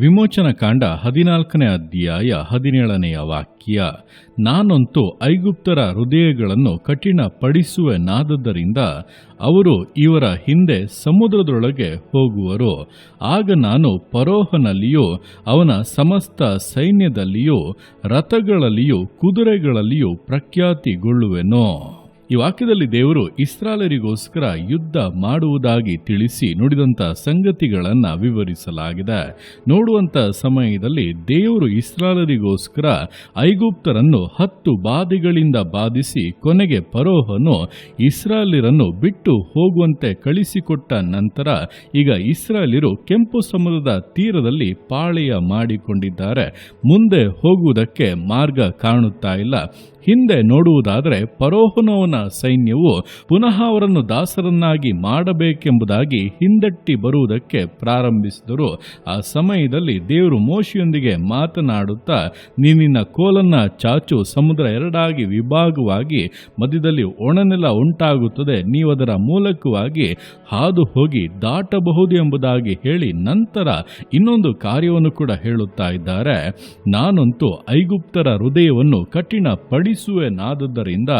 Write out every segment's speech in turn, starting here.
ವಿಮೋಚನ ಕಾಂಡ ಹದಿನಾಲ್ಕನೇ ಅಧ್ಯಾಯ ಹದಿನೇಳನೆಯ ವಾಕ್ಯ, ನಾನಂತೂ ಐಗುಪ್ತರ ಹೃದಯಗಳನ್ನು ಕಠಿಣ ಪಡಿಸುವೆನಾದದ್ದರಿಂದ ಅವರು ಇವರ ಹಿಂದೆ ಸಮುದ್ರದೊಳಗೆ ಹೋಗುವರು. ಆಗ ನಾನು ಪರೋಹನಲ್ಲಿಯೂ ಅವನ ಸಮಸ್ತ ಸೈನ್ಯದಲ್ಲಿಯೂ, ರಥಗಳಲ್ಲಿಯೂ, ಕುದುರೆಗಳಲ್ಲಿಯೂ ಪ್ರಖ್ಯಾತಿಗೊಳ್ಳುವೆನೋ. ಈ ವಾಕ್ಯದಲ್ಲಿ ದೇವರು ಇಸ್ರಾಲರಿಗೋಸ್ಕರ ಯುದ್ಧ ಮಾಡುವುದಾಗಿ ತಿಳಿಸಿ ನುಡಿದಂಥ ಸಂಗತಿಗಳನ್ನು ವಿವರಿಸಲಾಗಿದೆ. ನೋಡುವಂಥ ಸಮಯದಲ್ಲಿ ದೇವರು ಇಸ್ರಾಲರಿಗೋಸ್ಕರ ಐಗುಪ್ತರನ್ನು ಹತ್ತು ಬಾಧೆಗಳಿಂದ ಬಾಧಿಸಿ ಕೊನೆಗೆ ಪರೋಹನು ಇಸ್ರಾಲಿರನ್ನು ಬಿಟ್ಟು ಹೋಗುವಂತೆ ಕಳಿಸಿಕೊಟ್ಟ ನಂತರ ಈಗ ಇಸ್ರಾಲಿರು ಕೆಂಪು ಸಮುದ್ರದ ತೀರದಲ್ಲಿ ಪಾಳೆಯ ಮಾಡಿಕೊಂಡಿದ್ದಾರೆ. ಮುಂದೆ ಹೋಗುವುದಕ್ಕೆ ಮಾರ್ಗ ಕಾಣುತ್ತಾ ಇಲ್ಲ. ಹಿಂದೆ ನೋಡುವುದಾದರೆ ಪರೋಹನವನ ಸೈನ್ಯವು ಪುನಃ ಅವರನ್ನು ದಾಸರನ್ನಾಗಿ ಮಾಡಬೇಕೆಂಬುದಾಗಿ ಹಿಂದಟ್ಟಿ ಬರುವುದಕ್ಕೆ ಪ್ರಾರಂಭಿಸಿದರು. ಆ ಸಮಯದಲ್ಲಿ ದೇವರು ಮೋಶಿಯೊಂದಿಗೆ ಮಾತನಾಡುತ್ತಾ ನಿನ್ನ ಕೋಲನ್ನ ಚಾಚು ಸಮುದ್ರ ಎರಡಾಗಿ ವಿಭಾಗವಾಗಿ ಮಧ್ಯದಲ್ಲಿ ಒಣನೆಲ ಉಂಟಾಗುತ್ತದೆ, ನೀವು ಅದರ ಮೂಲಕವಾಗಿ ಹಾದು ಹೋಗಿ ದಾಟಬಹುದು ಎಂಬುದಾಗಿ ಹೇಳಿ ನಂತರ ಇನ್ನೊಂದು ಕಾರ್ಯವನ್ನು ಕೂಡ ಹೇಳುತ್ತಾ ಇದ್ದಾರೆ. ನಾನಂತೂ ಐಗುಪ್ತರ ಹೃದಯವನ್ನು ಕಠಿಣ ಪಡಿಸುವೆನಾದದ್ದರಿಂದ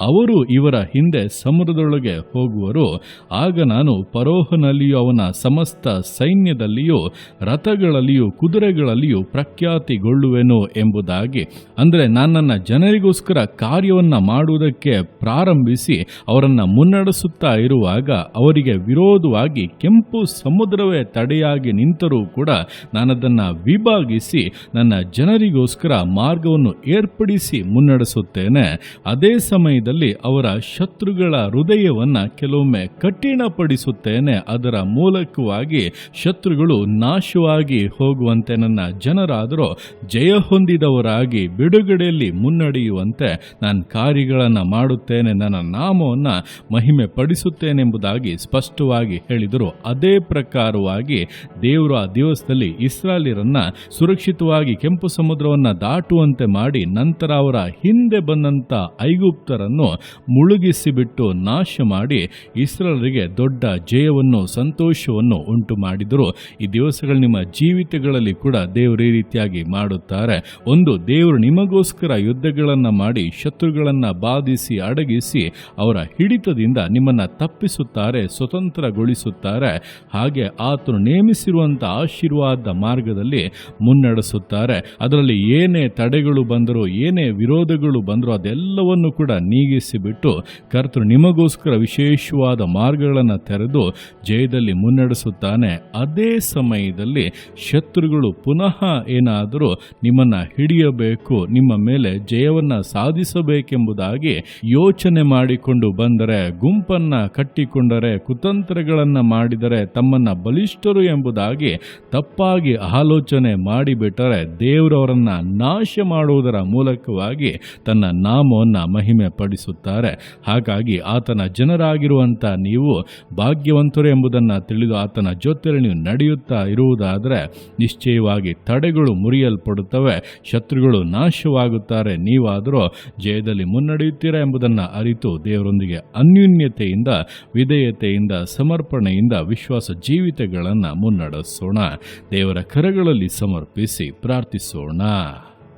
ಅವರು ಇವರ ಹಿಂದೆ ಸಮುದ್ರದೊಳಗೆ ಹೋಗುವರು, ಆಗ ನಾನು ಪರೋಹನಲ್ಲಿಯೂ ಅವನ ಸಮಸ್ತ ಸೈನ್ಯದಲ್ಲಿಯೂ, ರಥಗಳಲ್ಲಿಯೂ, ಕುದುರೆಗಳಲ್ಲಿಯೂ ಪ್ರಖ್ಯಾತಿಗೊಳ್ಳುವೆನು ಎಂಬುದಾಗಿ, ಅಂದರೆ ನನ್ನನ್ನು ನನ್ನ ಜನರಿಗೋಸ್ಕರ ಕಾರ್ಯವನ್ನು ಮಾಡುವುದಕ್ಕೆ ಪ್ರಾರಂಭಿಸಿ ಅವರನ್ನು ಮುನ್ನಡೆಸುತ್ತಾ ಇರುವಾಗ ಅವರಿಗೆ ವಿರೋಧವಾಗಿ ಕೆಂಪು ಸಮುದ್ರವೇ ತಡೆಯಾಗಿ ನಿಂತರೂ ಕೂಡ ನಾನದನ್ನು ವಿಭಾಗಿಸಿ, ನನ್ನ ಜನರಿಗೋಸ್ಕರ ಮಾರ್ಗವನ್ನು ಏರ್ಪಡಿಸಿ ಮುನ್ನಡೆಸುತ್ತೇನೆ. ಅದೇ ಸಮಯದಲ್ಲಿ ಅವರ ಶತ್ರುಗಳ ಹೃದಯವನ್ನು ಕೆಲವೊಮ್ಮೆ ಕಠಿಣಪಡಿಸುತ್ತೇನೆ. ಅದರ ಮೂಲಕವಾಗಿ ಶತ್ರುಗಳು ನಾಶವಾಗಿ ಹೋಗುವಂತೆ ನನ್ನ ಜನರಾದರೂ, ಜಯ ಹೊಂದಿದವರಾಗಿ ಬಿಡುಗಡೆಯಲ್ಲಿ ಮುನ್ನಡೆಯುವಂತೆ ನಾನು ಕಾರ್ಯಗಳನ್ನು ಮಾಡುತ್ತೇನೆ. ನನ್ನ ನಾಮವನ್ನು ಮಹಿಮೆ ಪಡಿಸುತ್ತೇನೆಂಬುದಾಗಿ ಸ್ಪಷ್ಟವಾಗಿ ಹೇಳಿದರು. ಅದೇ ಪ್ರಕಾರವಾಗಿ ದೇವರು ಆ ದಿವಸದಲ್ಲಿ ಇಸ್ರಾಲಿರನ್ನು ಸುರಕ್ಷಿತವಾಗಿ ಕೆಂಪು ಸಮುದ್ರವನ್ನು ದಾಟುವಂತೆ ಮಾಡಿ ನಂತರ ಅವರ ಹಿಂದೆ ಬಂದಂಥ ಐಗುಪ್ತರನ್ನು ಮುಳುಗಿಸಿಬಿಟ್ಟು ನಾಶ ಮಾಡಿ ಇಸ್ರಾಲರಿಗೆ ದೊಡ್ಡ ಜಯವನ್ನು, ಸಂತೋಷವನ್ನು ಉಂಟು ಮಾಡಿದರು ಈ ದಿವಸಗಳು ನಿಮ್ಮ ಜೀವಿತಗಳಲ್ಲಿ ಕೂಡ ದೇವರು ಈ ರೀತಿಯಾಗಿ ಮಾಡುತ್ತಾರೆ. ಒಂದು, ದೇವರು ನಿಮಗೋಸ್ಕರ ಯುದ್ಧಗಳನ್ನು ಮಾಡಿ, ಶತ್ರುಗಳನ್ನು ಬಾಧಿಸಿ, ಅಡಗಿಸಿ, ಅವರ ಹಿಡಿತದಿಂದ ನಿಮ್ಮನ್ನು ತಪ್ಪಿಸುತ್ತಾರೆ, ಸ್ವತಂತ್ರಗೊಳಿಸುತ್ತಾರೆ. ಹಾಗೆ ಆತನು ನೇಮಿಸಿರುವಂಥ ಆಶೀರ್ವಾದ ಮಾರ್ಗದಲ್ಲಿ ಮುನ್ನಡೆಸುತ್ತಾರೆ. ಅದರಲ್ಲಿ ಏನೇ ತಡೆಗಳು ಬಂದರೂ, ಏನೇ ವಿರೋಧಗಳು ಬಂದರೂ ಅದೆಲ್ಲವನ್ನು ಕೂಡ ನೀಗಿಸಿಬಿಟ್ಟು ಕರ್ತರು ನಿಮಗೋಸ್ಕರ ವಿಶೇಷವಾದ ಮಾರ್ಗಗಳನ್ನು ತೆರೆದು ಜಯದಲ್ಲಿ ಮುನ್ನಡೆಸುತ್ತಾನೆ. ಅದೇ ಸಮಯದಲ್ಲಿ ಶತ್ರುಗಳು ಪುನಃ ಏನಾದರೂ ನಿಮ್ಮನ್ನು ಹಿಡಿಯಬೇಕು, ನಿಮ್ಮ ಮೇಲೆ ಜಯವನ್ನು ಸಾಧಿಸಬೇಕೆಂಬುದಾಗಿ ಯೋಚನೆ ಮಾಡಿಕೊಂಡು ಬಂದರೆ, ಗುಂಪನ್ನ ಕಟ್ಟಿಕೊಂಡರೆ, ಕುತಂತ್ರಗಳನ್ನು ಮಾಡಿದರೆ ತಮ್ಮನ್ನ ಬಲಿಷ್ಠರು ಎಂಬುದಾಗಿ ತಪ್ಪಾಗಿ ಆಲೋಚನೆ ಮಾಡಿಬಿಟ್ಟರೆ ದೇವರವರನ್ನ ನಾಶ ಮಾಡುವುದರ ಮೂಲಕವಾಗಿ ತನ್ನ ನಾಮವನ್ನು ಮಹಿಮೆ ಪಡಿಸುತ್ತಾರೆ ಹಾಗಾಗಿ ಆತನ ಜನರಾಗಿರುವಂಥ ನೀವು ಭಾಗ್ಯವಂತರು ಎಂಬುದನ್ನು ತಿಳಿದು ಆತನ ಜೊತೆಯಲ್ಲಿ ನೀವು ನಡೆಯುತ್ತಾ ಇರುವುದಾದರೆ ನಿಶ್ಚಯವಾಗಿ ತಡೆಗಳು ಮುರಿಯಲ್ಪಡುತ್ತವೆ. ಶತ್ರುಗಳು ನಾಶವಾಗುತ್ತಾರೆ. ನೀವಾದರೂ ಜಯದಲ್ಲಿ ಮುನ್ನಡೆಯುತ್ತೀರಾ ಎಂಬುದನ್ನು ಅರಿತು ದೇವರೊಂದಿಗೆ ಅನ್ಯೂನ್ಯತೆಯಿಂದ, ವಿಧೇಯತೆಯಿಂದ, ಸಮರ್ಪಣೆಯಿಂದ ವಿಶ್ವಾಸ ಜೀವಿತಗಳನ್ನು ಮುನ್ನಡೆಸೋಣ. ದೇವರ ಕರಗಳಲ್ಲಿ ಸಮರ್ಪಿಸಿ ಪ್ರಾರ್ಥಿಸೋಣ.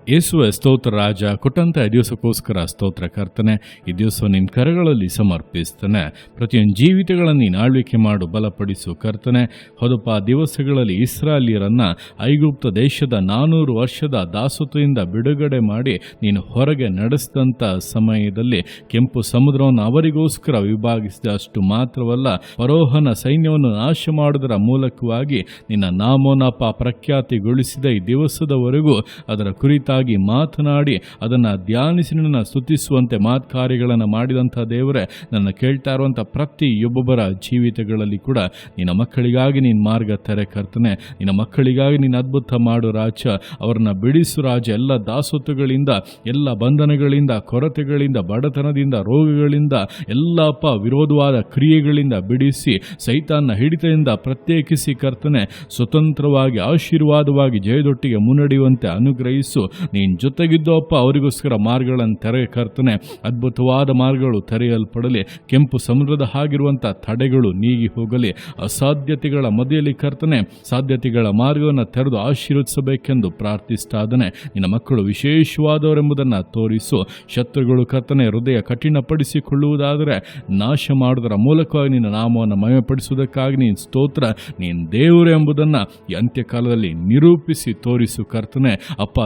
ಯೇಸುವ ಸ್ತೋತ್ರ ರಾಜ, ಕೊಟ್ಟಂತ ಈ ದಿವಸಕ್ಕೋಸ್ಕರ ಸ್ತೋತ್ರ ಕರ್ತನೆ, ಈ ದಿವಸ ನಿನ್ನ ಕರಗಳಲ್ಲಿ ಸಮರ್ಪಿಸ್ತಾನೆ. ಪ್ರತಿಯೊಂದು ಜೀವಿತಗಳನ್ನು ನೀನು ಆಳ್ವಿಕೆ ಮಾಡು, ಬಲಪಡಿಸು ಕರ್ತನೆ. ಹೊದಪ ದಿವಸಗಳಲ್ಲಿ ಇಸ್ರಾಲಿಯರನ್ನು ಐಗುಪ್ತ ದೇಶದ ನಾನೂರು ವರ್ಷದ ದಾಸತ್ವದಿಂದ ಬಿಡುಗಡೆ ಮಾಡಿ ನೀನು ಹೊರಗೆ ನಡೆಸಿದಂಥ ಸಮಯದಲ್ಲಿ ಕೆಂಪು ಸಮುದ್ರವನ್ನು ಅವರಿಗೋಸ್ಕರ ವಿಭಾಗಿಸಿದ ಅಷ್ಟು ಮಾತ್ರವಲ್ಲ ಪರೋಹನ ಸೈನ್ಯವನ್ನು ನಾಶ ಮಾಡುವುದರ ಮೂಲಕವಾಗಿ ನಿನ್ನ ನಾಮೋನಾಪ ಪ್ರಖ್ಯಾತಿಗೊಳಿಸಿದ ಈ ದಿವಸದವರೆಗೂ ಅದರ ಕುರಿತಾಗಿ ಮಾತನಾಡಿ ಅದನ್ನು ಧ್ಯಾನಿಸಿ ನನ್ನ ಸ್ತುತಿಸುವಂತೆ ಮಾತ್ ಕಾರ್ಯಗಳನ್ನು ಮಾಡಿದಂಥ ದೇವರೇ, ನನ್ನ ಕೇಳ್ತಾ ಇರುವಂಥ ಪ್ರತಿಯೊಬ್ಬೊಬ್ಬರ ಜೀವಿತಗಳಲ್ಲಿ ಕೂಡ ನಿನ್ನ ಮಕ್ಕಳಿಗಾಗಿ ನೀನು ಮಾರ್ಗ ತೆರೆ ಕರ್ತನೆ, ನಿನ್ನ ಮಕ್ಕಳಿಗಾಗಿ ನೀನು ಅದ್ಭುತ ಮಾಡು ರಾಜ ಅವರನ್ನ ಬಿಡಿಸು ರಾಜ ಎಲ್ಲ ದಾಸತ್ವಗಳಿಂದ ಎಲ್ಲ ಬಂಧನಗಳಿಂದ, ಕೊರತೆಗಳಿಂದ, ಬಡತನದಿಂದ, ರೋಗಗಳಿಂದ, ಎಲ್ಲಪ್ಪ ವಿರೋಧವಾದ ಕ್ರಿಯೆಗಳಿಂದ ಬಿಡಿಸಿ, ಸೈತಾನ್ನ ಹಿಡಿತದಿಂದ ಪ್ರತ್ಯೇಕಿಸಿ ಕರ್ತನೆ, ಸ್ವತಂತ್ರವಾಗಿ, ಆಶೀರ್ವಾದವಾಗಿ ಜಯದೊಟ್ಟಿಗೆ ಮುನ್ನಡೆಯುವಂತೆ ಅನುಗ್ರಹಿಸು ನೀನು ಜೊತೆಗಿದ್ದು ಅಪ್ಪ ಅವರಿಗೋಸ್ಕರ ಮಾರ್ಗಗಳನ್ನು ತೆರೆ ಕರ್ತನೆ. ಅದ್ಭುತವಾದ ಮಾರ್ಗಗಳು ತೆರೆಯಲ್ಪಡಲಿ. ಕೆಂಪು ಸಮುದ್ರದ ಹಾಗಿರುವಂಥ ತಡೆಗಳು ನೀಗಿ ಹೋಗಲಿ. ಅಸಾಧ್ಯತೆಗಳ ಮದಿಯಲ್ಲಿ ಕರ್ತನೆ, ಸಾಧ್ಯತೆಗಳ ಮಾರ್ಗವನ್ನು ತೆರೆದು ಆಶೀರ್ವದಿಸಬೇಕೆಂದು ಪ್ರಾರ್ಥಿಸ್ತಾದನೆ. ನಿನ್ನ ಮಕ್ಕಳು ವಿಶೇಷವಾದವರೆಂಬುದನ್ನು ತೋರಿಸು. ಶತ್ರುಗಳು ಕರ್ತನೆ ಹೃದಯ ಕಠಿಣಪಡಿಸಿಕೊಳ್ಳುವುದಾದರೆ ನಾಶ ಮಾಡುವುದರ ಮೂಲಕವಾಗಿ ನಿನ್ನ ನಾಮವನ್ನು ಮಯಪಡಿಸುವುದಕ್ಕಾಗಿ ನೀನು ಸ್ತೋತ್ರ. ನೀನು ದೇವರು ಎಂಬುದನ್ನು ಅಂತ್ಯಕಾಲದಲ್ಲಿ ನಿರೂಪಿಸಿ ತೋರಿಸು ಕರ್ತನೆ. ಅಪ್ಪ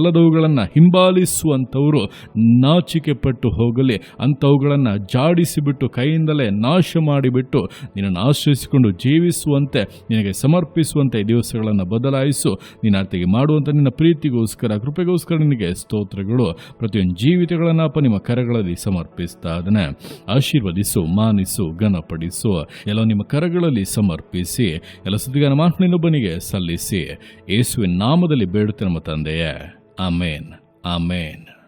ದೇವರಲ್ಲದವುಗಳನ್ನು ಹಿಂಬಾಲಿಸುವಂಥವರು ನಾಚಿಕೆ ಪಟ್ಟು ಹೋಗಲಿ, ಅಂಥವುಗಳನ್ನು ಜಾಡಿಸಿಬಿಟ್ಟು, ಕೈಯಿಂದಲೇ ನಾಶ ಮಾಡಿಬಿಟ್ಟು ನಿನ್ನನ್ನು ಆಶ್ರಯಿಸಿಕೊಂಡು ಜೀವಿಸುವಂತೆ, ನಿನಗೆ ಸಮರ್ಪಿಸುವಂತೆ ದಿವಸಗಳನ್ನು ಬದಲಾಯಿಸು. ನಿನ್ನ ಅರ್ಥಿಗೆ ಮಾಡುವಂಥ ನಿನ್ನ ಪ್ರೀತಿಗೋಸ್ಕರ, ಕೃಪೆಗೋಸ್ಕರ ನಿನಗೆ ಸ್ತೋತ್ರಗಳು. ಪ್ರತಿಯೊಂದು ಜೀವಿತಗಳನ್ನು ಅಪ್ಪ ನಿಮ್ಮ ಕರಗಳಲ್ಲಿ ಸಮರ್ಪಿಸ್ತಾ ಅದನ್ನ ಆಶೀರ್ವದಿಸು, ಮಾನಿಸು, ಘನಪಡಿಸು. ಎಲ್ಲ ನಿಮ್ಮ ಕರಗಳಲ್ಲಿ ಸಮರ್ಪಿಸಿ, ಎಲ್ಲ ಸುದ್ದಿಗಾನ ಮಾತನಿನ್ನೊಬ್ಬನಿಗೆ ಸಲ್ಲಿಸಿ. ಯೇಸುವಿನ ನಾಮದಲ್ಲಿ ಬೇಡುತ್ತೆ ನಮ್ಮ ತಂದೆಯೇ. Amén. Amén.